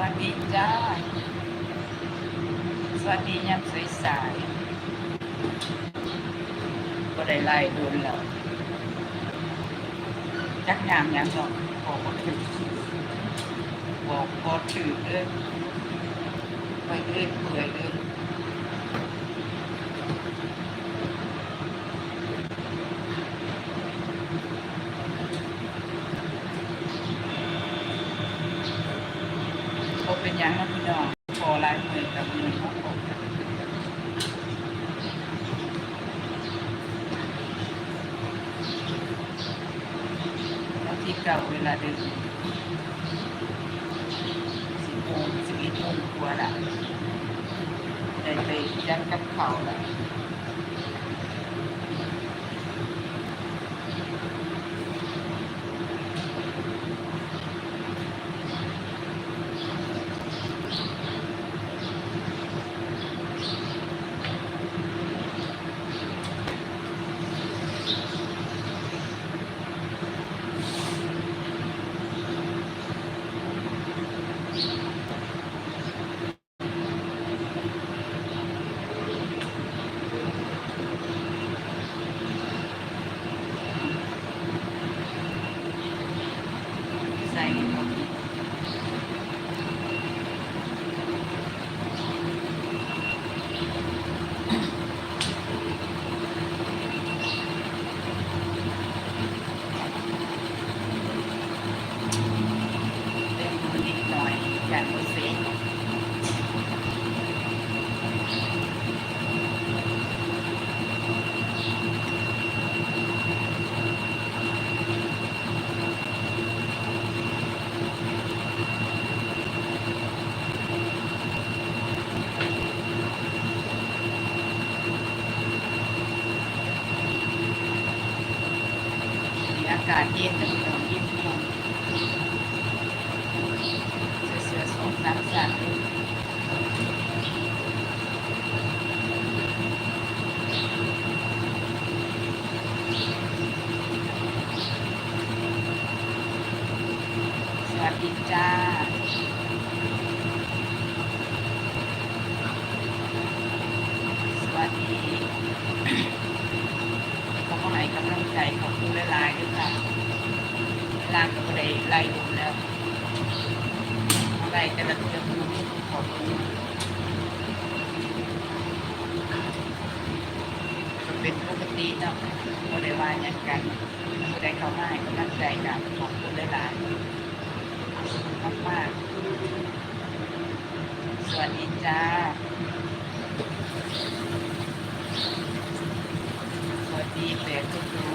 วัสดีจ้า สวัสดียามสายสายก็ได้ไล่ดูแล้วจักยามยามหรอกบอกว่าถึงบอกบอถือเอ้ยไปเรื่อยเปื่อยเอ้ยก็เป็นหยังนะพี่น้องพอลายมือกับมือของผม แล้วที่เก่าเวลาเดินสิบโมงสิบเอ็ดโมงกว่าละได้ไปยันกับเขาละใส่หมดเต็มมือนิดหน่อยอย่างมือเสีย มีอากาศเย็นแต่ไม่ต้องเย็นมากเสือสองน้ำสั่นสวัสดีจ้า สวัสดี เขาก็ให้กำลังใจขอบคุณหลายๆด้วยค่ะร่างก็ไม่ได้ไล่ดูแล้วไล่แต่ละเรื่องขอบคุณก็เป็น ปกติเนาะก็ได้ว่าอย่างกันผู้ใดเข้ามาให้กำลังใจกันขอบคุณหลายๆมากๆสวัสดีจ้า สวัสดีแปดทุกดู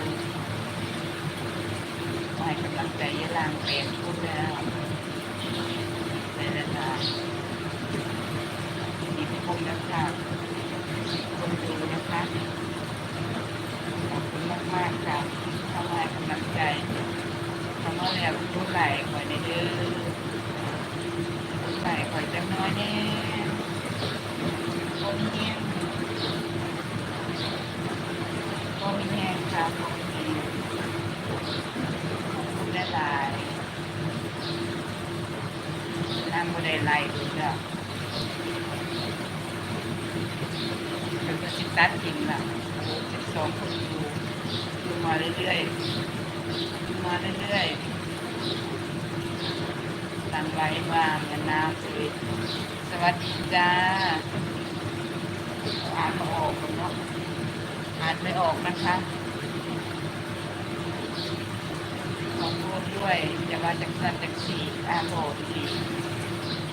ให้กำลังใจยะลางแปดทุกแล้วในระดับมีผู้ชมนะคะคนดูนะคะขอบคุณมากๆค่ะทำให้กำลังใจ ทำให้แล้วรู้ไหลคอยในเด้อรู้ไหลคอยจังน้อยแน่คนเนี้ยก็มีแห้งครับผมมีแง่ขอบคุณได้หลายนั่งบนไดไล่ดูจ้ะเป็นก็สิบตัดจริงล่ะสิบสองคนดูดูมาเรื่อยๆ มาเรื่อยๆ ไว้ว่างกันน้ำสวยสวัสดีจ้าอ่านมาออกเนาะอ่านไม่ออกนะคะขอโทษด้วยอย่าว่าจากสันจากสีอ่านโออกสี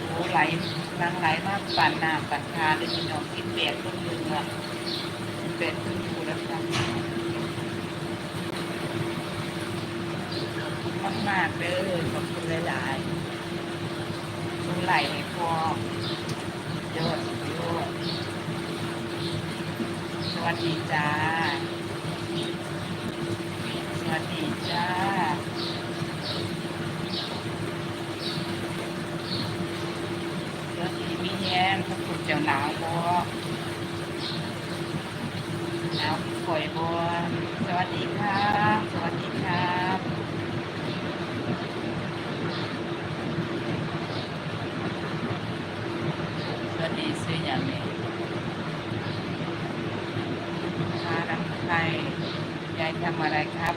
โอ้ไหลนังไหลมากปั่นหน้าปั่นคาเลยมีน้องกินเปียกต้นนึงอะเป็นต้นอยู่แล้วค่ะมากๆเด้อขอบคุณหลายๆ ไหลพอยอดยอดสวัสดีจ้า สวัสดีจ้า สวัสดีพี่แย้มถ้าคุณเจ้าหนาวบ่หนาวป่วยบ่สวัสดีครับ สวัสดีครับ ส นี่ซื้ออย่างนี้ทาน้ำไท ยยายทำอะไรครับ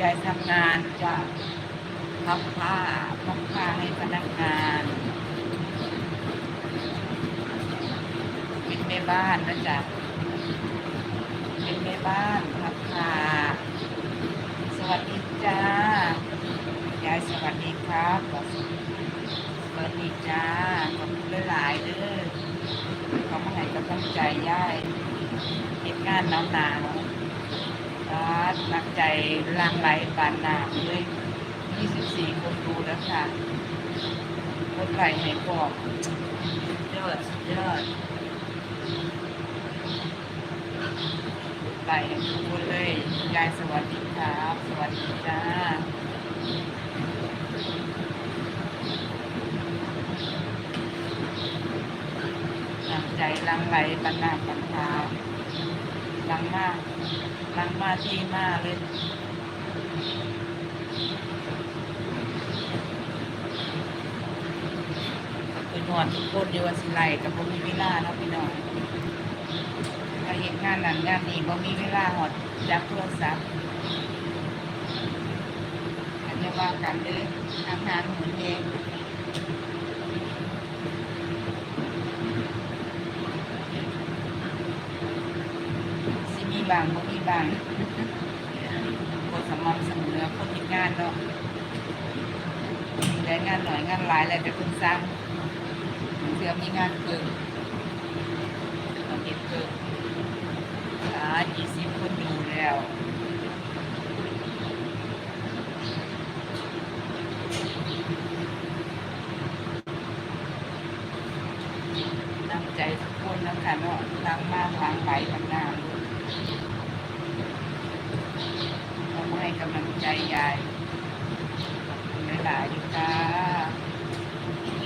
ยายทำงานจะพับผ้าพับผ้าให้พนักงานเป็นแม่บ้านนะจ๊ะเป็นแม่บ้านพับผ้าสวัสดีจ้ายายสวัสดีครับสวัสดีจ้าขอบคุณหลายๆเด้อเขามาให้กำลังใจยายเหตุงานหนาวๆ รักนักใจลังไหลปานหนามเลย24 คนดูแล้วค่ะกดไลค์ให้บอกยอดยอดไลค์ให้ทุกคนเลยยายสวัสดีครับ สวัสดีจ้าลังใจลังไหลปานหาปันเท้าลังมาก ลังมาที่มาเลยเป็นหอดทุกคนเดียวสิไลกับบ่มีเวลาเนาะพี่น้องถ้าเห็นงานนั้นงานนี้บ่มีเวลาหอดจับโทรศัพท์อันนี้ว่ากันเด้อทำงานเหมือนเองสิมีบางบ่มี บางคนสม่ำเสมอคนมีงานเนาะมีแรงงานหน่อยงานหลายอะไรแต่คุณสร้างเสือมีงานเกินเราเก็บเกินอ่ายี่สิบคนดูแล้ว น้ำใจทุกคนนะคะเนาะล้างมากล้างไหลบางนานเรามาให้กำลังใจยายขอบคุณหลายๆดีค่ะ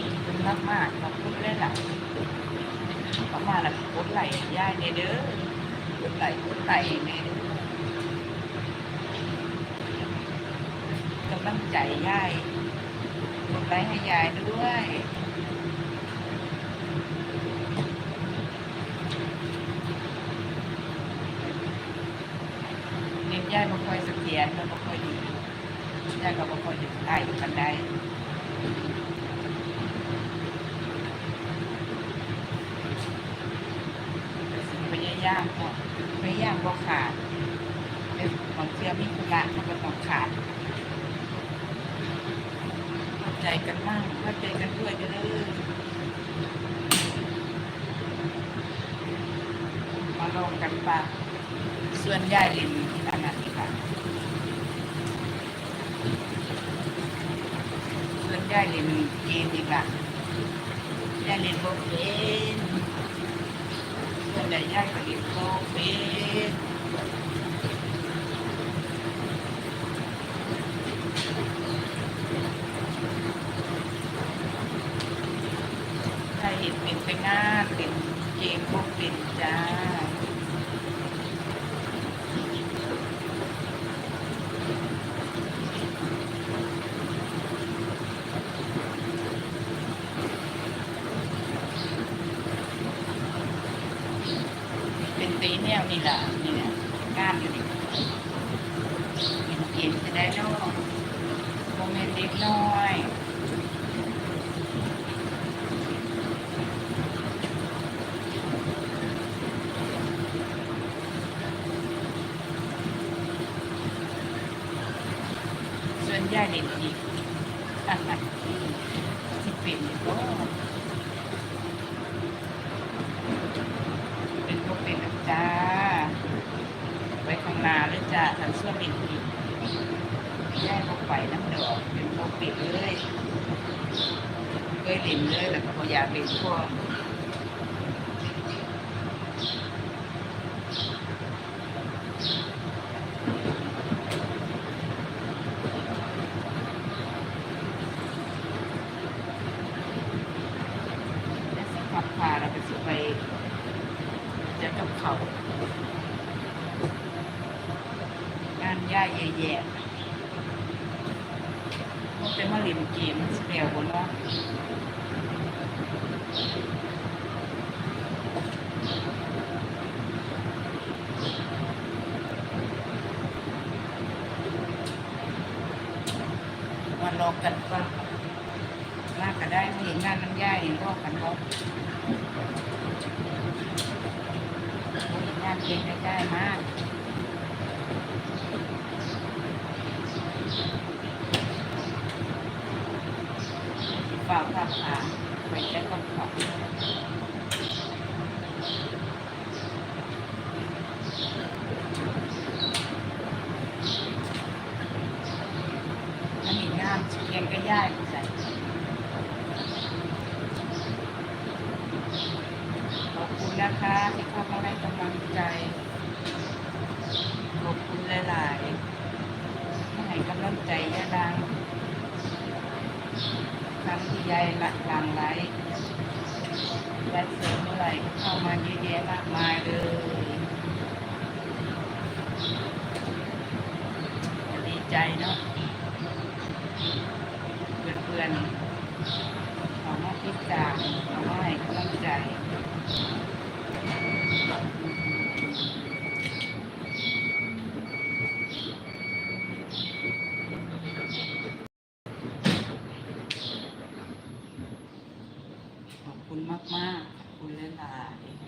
ขอบคุณมากมากๆขอบคุณหลายๆขอ มาแล้วกดไหลค์ยายเนเด้อกดไหลค์กดไหลค์เนเด้อกำลังใจย่ายกดไหลให้ยายด้วยเน็ตย่ายบ่ค่อยเสถียรแล้วบ่ค่อยดีย่ายก็บ่ค่อยอยู่ใต้ปานใดแต่สิพยายามเนาะ พยายามบ่ขาดแต่บางเทื่อมีธุระมันก็ต้องขาดเข้าใจกันมั่งเข้าใจกันด้วยเด้อมาลองกันปะส่วนยายลินที่นั่นนี่ค่ะส่วนยายลินเกมอีกละยายลินโบเป็น ในยายก็ลินโบเป็นถ้าเห็นเป็นไปงานเป็นเกมพวกเป็นจ้า เป็นตีแนวนี่แหละนี่เนี่ยก้านอยู่นี่เป็นเกมจะได้เนอกโมเมนต์เล็กน้อย ส่วนย่าเด็กอีกอะสิเป็นก็เป็นพวกเป็นนะจ้า ไว้ข้างหน้าเลยจ้าทันส่วนเด็กอีกแยกออกไปน้ำดอกเป็นพวกปิดเลยเคยเล่นเลยแล้วก็บ่อยากเล่นพวกแล้วสิขับพาเราไปสิไปจะกับเขา งานย่าแย่ๆมันเป็นมาเล่นเกมสเปลบนเนาะ อกกันว่าลากก็ได้ไม่เห็นงานน้ำยาเห็นบอกันบอกเห็นงานเก่งได้มากฝากฝากขาไปแจ้งกับขอบอั นนี้งานเก่งก็ย่ายใส่ขอบคุณนะคะที่เข้ามาให้กำลังใจ ขอบคุณหลายๆที่ให้กำลังใจยาดังครั้งที่ยายละหลังไหลยายเสริมเมื่อไหร่ก็เข้ามาเยอะแยะมากมายเลยดีใจเนาะเพื่อนๆของมาพิจารของมาให้กำลังใจ ขอบคุณมากมากๆขอบคุณหลายๆ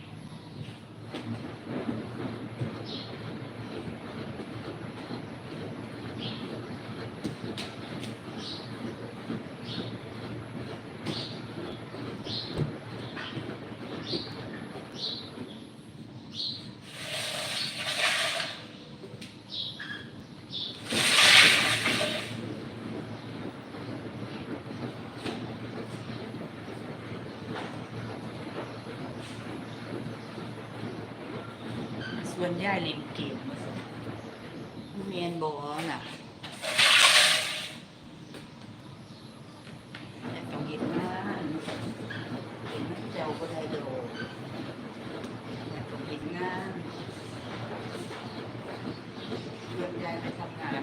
ส่วน ย่ายเลินเกมเมียนบอน่ะแต่ต้องเห็นงาเห็นเจ้าก็ได้โดแต่ต้องเห็นงานเพื่อนยายไปทำงาน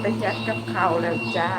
ไปจัดกับเขาแล้วจ้า